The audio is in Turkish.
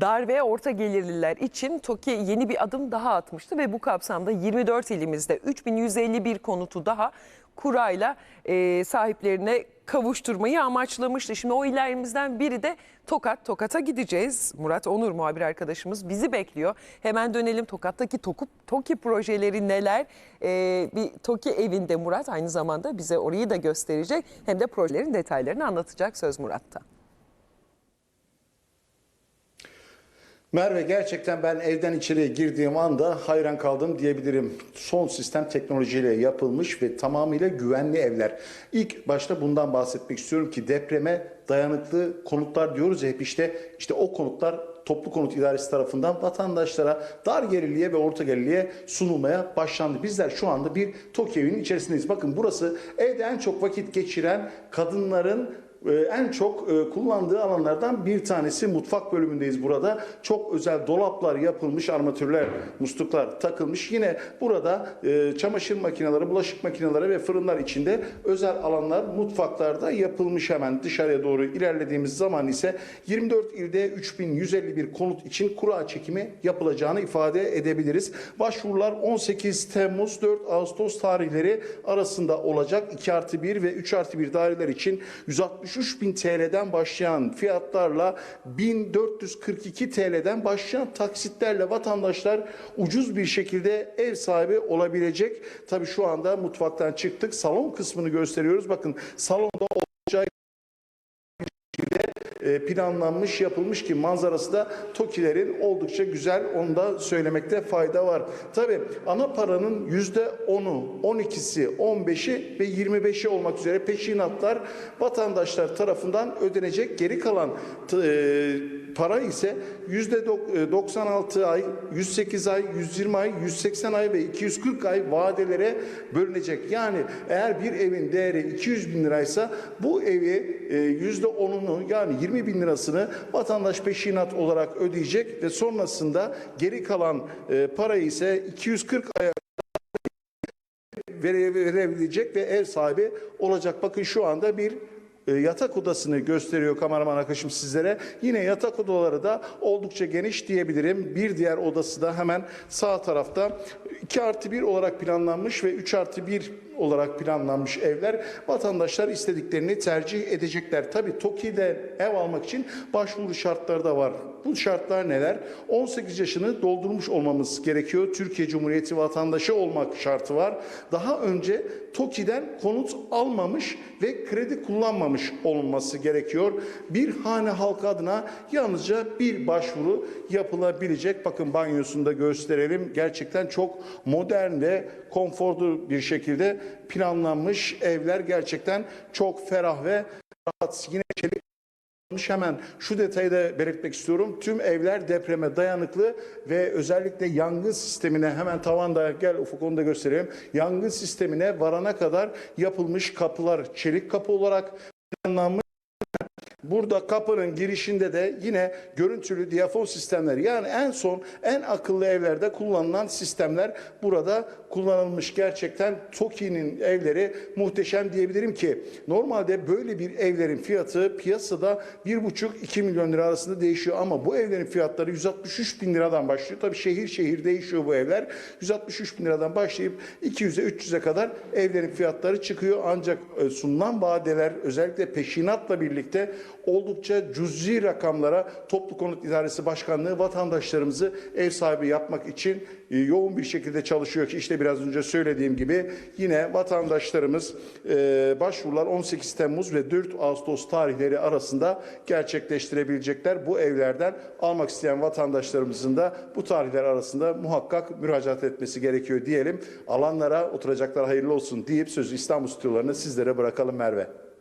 dar ve orta gelirliler için TOKİ yeni bir adım daha atmıştı ve bu kapsamda 24 ilimizde 3151 konutu daha kurayla e, sahiplerine kavuşturmayı amaçlamıştı. Şimdi o illerimizden biri de Tokat. Tokat'a gideceğiz. Murat Onur muhabir arkadaşımız bizi bekliyor. Hemen dönelim Tokat'taki TOKİ, TOKİ projeleri neler? E, bir TOKİ evinde Murat aynı zamanda bize orayı da gösterecek. Hem de projelerin detaylarını anlatacak söz Murat'ta. Merve gerçekten ben evden içeriye girdiğim anda hayran kaldım diyebilirim. Son sistem teknolojiyle yapılmış ve tamamıyla güvenli evler. İlk başta bundan bahsetmek istiyorum ki depreme dayanıklı konutlar diyoruz ya hep işte işte o konutlar Toplu Konut İdaresi tarafından vatandaşlara dar gelirliğe ve orta gelirliğe sunulmaya başlandı. Bizler şu anda bir TOKİ evinin içerisindeyiz. Bakın burası evde en çok vakit geçiren kadınların en çok e, kullandığı alanlardan bir tanesi mutfak bölümündeyiz burada. Çok özel dolaplar yapılmış, armatürler, musluklar takılmış. Yine burada e, çamaşır makineleri, bulaşık makineleri ve fırınlar içinde özel alanlar mutfaklarda yapılmış hemen dışarıya doğru ilerlediğimiz zaman ise 24 ilde 3151 konut için kura çekimi yapılacağını ifade edebiliriz. Başvurular 18 Temmuz 4 Ağustos tarihleri arasında olacak. 2 artı 1 ve 3 artı 1 daireler için 163 bin TL'den başlayan fiyatlarla 1442 TL'den başlayan taksitlerle vatandaşlar ucuz bir şekilde ev sahibi olabilecek. Tabii şu anda mutfaktan çıktık. Salon kısmını gösteriyoruz. Bakın salonda olacağı planlanmış, yapılmış ki manzarası da TOKİ'lerin oldukça güzel. Onu da söylemekte fayda var. Tabii ana paranın yüzde 10'u, 12'si, 15'i ve 25'i olmak üzere peşinatlar vatandaşlar tarafından ödenecek. Geri kalan e, para ise yüzde 96 ay, 108 ay, 120 ay, 180 ay ve 240 ay vadelere bölünecek. Yani eğer bir evin değeri 200 bin liraysa bu evi e, yüzde 10'unu yani 20 bin lirasını vatandaş peşinat olarak ödeyecek ve sonrasında geri kalan e, parayı ise 240 aya vere- verebilecek ve ev sahibi olacak. Bakın şu anda bir e, yatak odasını gösteriyor kameraman arkadaşım sizlere. Yine yatak odaları da oldukça geniş diyebilirim. Bir diğer odası da hemen sağ tarafta 2 artı 1 olarak planlanmış ve 3 artı 1 olarak planlanmış evler vatandaşlar istediklerini tercih edecekler. Tabi TOKİ'de ev almak için başvuru şartları da var. Bu şartlar neler? 18 yaşını doldurmuş olmamız gerekiyor. Türkiye Cumhuriyeti vatandaşı olmak şartı var. Daha önce TOKİ'den konut almamış ve kredi kullanmamış olunması gerekiyor. Bir hane halkı adına yalnızca bir başvuru yapılabilecek. Bakın banyosunu da gösterelim. Gerçekten çok modern ve konforlu bir şekilde planlanmış evler gerçekten çok ferah ve rahat. Yine çelik Hemen şu detayı da belirtmek istiyorum. Tüm evler depreme dayanıklı ve özellikle yangın sistemine hemen tavanda gel ufuk onu da göstereyim. Yangın sistemine varana kadar yapılmış kapılar çelik kapı olarak planlanmış. Burada kapının girişinde de yine görüntülü diyafon sistemleri yani en son en akıllı evlerde kullanılan sistemler burada kullanılmış. Gerçekten TOKİ'nin evleri muhteşem diyebilirim ki normalde böyle bir evlerin fiyatı piyasada 1,5-2 milyon lira arasında değişiyor ama bu evlerin fiyatları 163 bin liradan başlıyor. Tabii şehir şehir değişiyor bu evler. 163 bin liradan başlayıp 200'e 300'e kadar evlerin fiyatları çıkıyor. Ancak e, sunulan vadeler özellikle peşinatla birlikte oldukça cüzi rakamlara Toplu Konut İdaresi Başkanlığı vatandaşlarımızı ev sahibi yapmak için e, yoğun bir şekilde çalışıyor ki işte biraz önce söylediğim gibi yine vatandaşlarımız e, başvurular 18 Temmuz ve 4 Ağustos tarihleri arasında gerçekleştirebilecekler. Bu evlerden almak isteyen vatandaşlarımızın da bu tarihler arasında muhakkak müracaat etmesi gerekiyor diyelim. Alanlara oturacaklar hayırlı olsun deyip sözü İstanbul stüdyolarına sizlere bırakalım Merve.